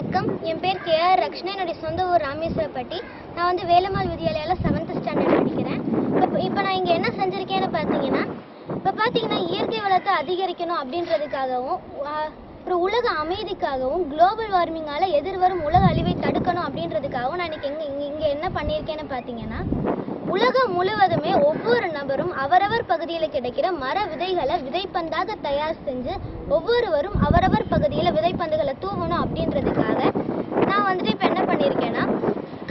வணக்கம். என் பேர் K R Rakshana. என்னுடைய சொந்த ஊர் ராமேஸ்வரப்பட்டி. நான் வந்து வேலம்மாள் வித்யாலயாவில் செவன்த் ஸ்டாண்டர்ட் படிக்கிறேன். இப்போ இப்போ நான் இங்கே என்ன செஞ்சுருக்கேன்னு பார்த்தீங்கன்னா இப்போ பார்த்தீங்கன்னா இயற்கை வளத்தை அதிகரிக்கணும் அப்படின்றதுக்காகவும் அப்புறம் ஒரு உலக அமைதிக்காகவும் குளோபல் வார்மிங்கால் எதிர்வரும் உலக அழிவை தடுக்கணும் அப்படின்றதுக்காகவும் நான் இன்னைக்கு எங்கே இங்கே என்ன பண்ணியிருக்கேன்னு பார்த்தீங்கன்னா உலகம் முழுவதுமே ஒவ்வொரு நபரும் அவரவர் பகுதியில் கிடைக்கிற மர விதைகளை விதைப்பந்தாக தயார் செஞ்சு ஒவ்வொருவரும் அவரவர் பகுதியில் விதைப்பந்துகளை தூவணும் அப்படின்றதுக்காக நான் வந்துட்டு இப்போ என்ன பண்ணியிருக்கேன்னா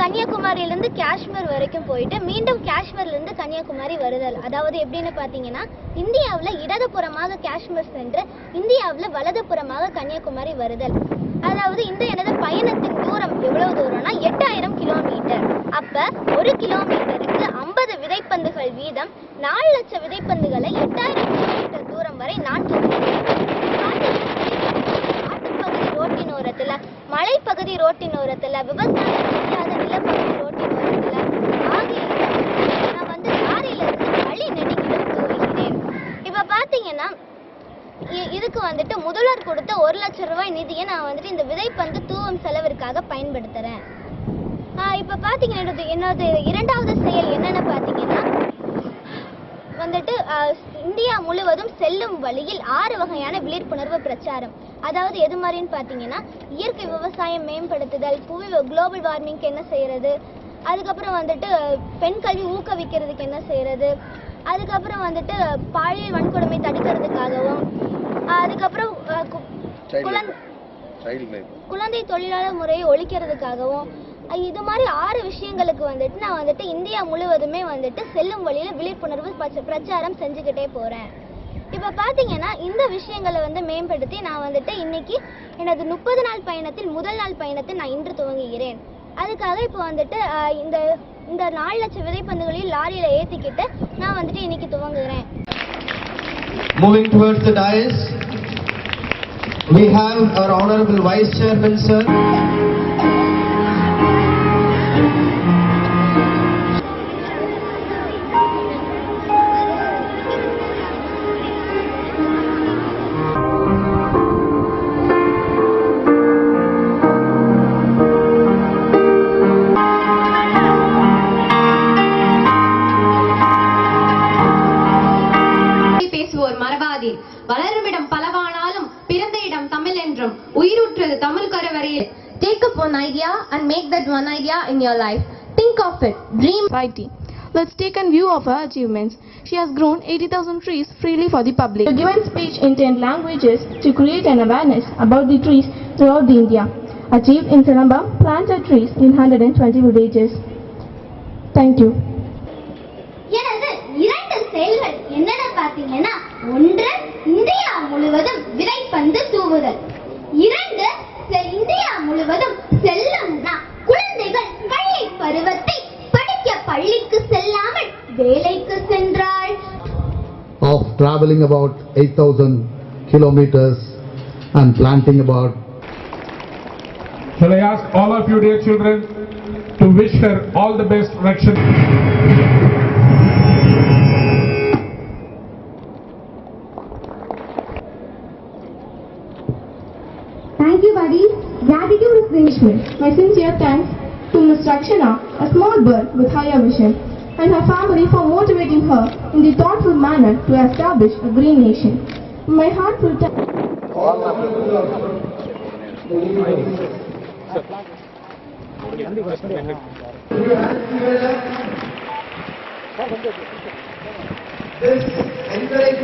கன்னியாகுமரியிலேருந்து காஷ்மீர் வரைக்கும் போயிட்டு மீண்டும் காஷ்மீர்லேருந்து கன்னியாகுமரி வருதல். அதாவது எப்படின்னு பார்த்தீங்கன்னா இந்தியாவில் இடதுபுறமாக காஷ்மீர் சென்று இந்தியாவில் வலதுபுறமாக கன்னியாகுமரி வருதல். அதாவது இந்த எனது பயணத்தின் தூரம் எவ்வளவு தூரம்னா எட்டாயிரம் கிலோமீட்டர் அப்போ ஒரு கிலோமீட்டருக்கு விதைப்பந்துகள் வீதம் நாலு லட்சம் விதைப்பந்துகளை எட்டாயிரம் கிலோமீட்டர் தூரம் வரை நான் ரோட்டின் ஓரத்தில் மலைப்பகுதி ரோட்டின் ஓரத்தில் விவசாயம் இல்லாத நிலப்பகுதி ரோட்டின் ஓரத்தில் ஆகிய நான் வந்து லாரியிலிருந்து வழி நெடுங்கிலும் கூறுகிறேன் இப்போ பார்த்தீங்கன்னா இ- இதுக்கு வந்துட்டு முதல்வர் கொடுத்த ஒரு லட்சம் ரூபாய் நிதியை நான் வந்துட்டு இந்த விதைப்பந்து தூவம் செலவிற்காக பயன்படுத்துறேன். இப்ப பாத்தீங்கன்னா என்னோட என்னோட இரண்டாவது செயல் என்னன்னு பாத்தீங்கன்னா வந்துட்டு இந்தியா முழுவதும் செல்லும் வழியில் ஆறு வகையான விழிப்புணர்வு பிரச்சாரம். அதாவது எது மாதிரின்னு பார்த்தீங்கன்னா இயற்கை விவசாயம் மேம்படுத்துதல் புவி குளோபல் வார்மிங்க்கு என்ன செய்யறது அதுக்கப்புறம் வந்துட்டு பெண் கல்வி ஊக்குவிக்கிறதுக்கு என்ன செய்யறது அதுக்கப்புறம் வந்துட்டு பாலியல் வன்கொடுமை தடுக்கிறதுக்காகவும் அதுக்கப்புறம் குழந்தை தொழிலாளர் முறையை ஒழிக்கிறதுக்காகவும் இது மாதிரி ஆறு விஷயங்களுக்கு வந்துட்டு நான் வந்துட்டு இந்தியா முழுவதுமே வந்துட்டு செல்லும் வழியில விழிப்புணர்வு பிரச்சாரம் செஞ்சுக்கிட்டே போறேன். இப்போ பார்த்தீங்கன்னா இந்த விஷயங்களை வந்து மேம்படுத்தி நான் வந்துட்டு இன்னைக்கு எனது முப்பது நாள் பயணத்தில் முதல் நாள் பயணத்தை நான் இன்று துவங்குகிறேன். அதுக்காக இப்போ வந்துட்டு இந்த இந்த நாலு லட்சம் விதைப்பந்துகளையும் லாரியில ஏத்திக்கிட்டு நான் வந்துட்டு இன்னைக்கு துவங்குகிறேன். Moving towards the dais, we have our Honorable Vice Chairman, sir. to the Tamil Take up one idea and make that one idea in your life. Think of it. Dream. Righty. Let's take a view of her achievements. She has grown 80,000 trees freely for the public. Given speech in 10 languages to create an awareness about the trees throughout the India. Achieved in the planted trees in 120 villages. Thank you. Of traveling about 8,000 kilometers and planting about Shall I ask all of you, dear children, to wish her all the best Rakshan? Thank you, buddy. Gratitude is the enrichment. My sincere thanks to Ms. Rakshana, a small bird with higher vision, and her family for motivating her in the thoughtful manner to establish a green nation. My heartful thanks. This encourage